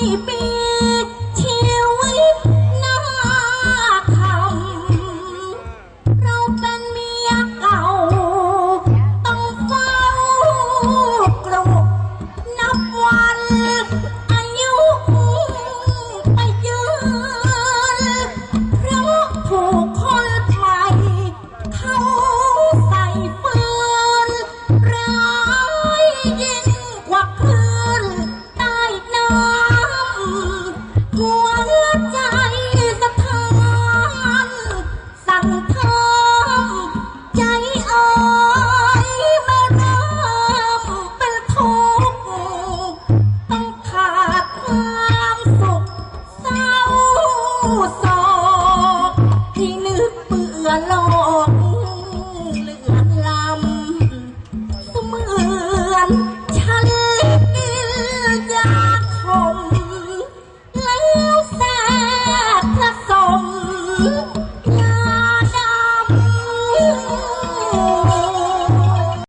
nem หัวใจสะท้านสั่งทำใจอ่อยมาเริ่มเป็นทุกข์ต้องขาดความสุขเศร้าโศกที่นึกเบื่อโลกเหลือนลำเสมือน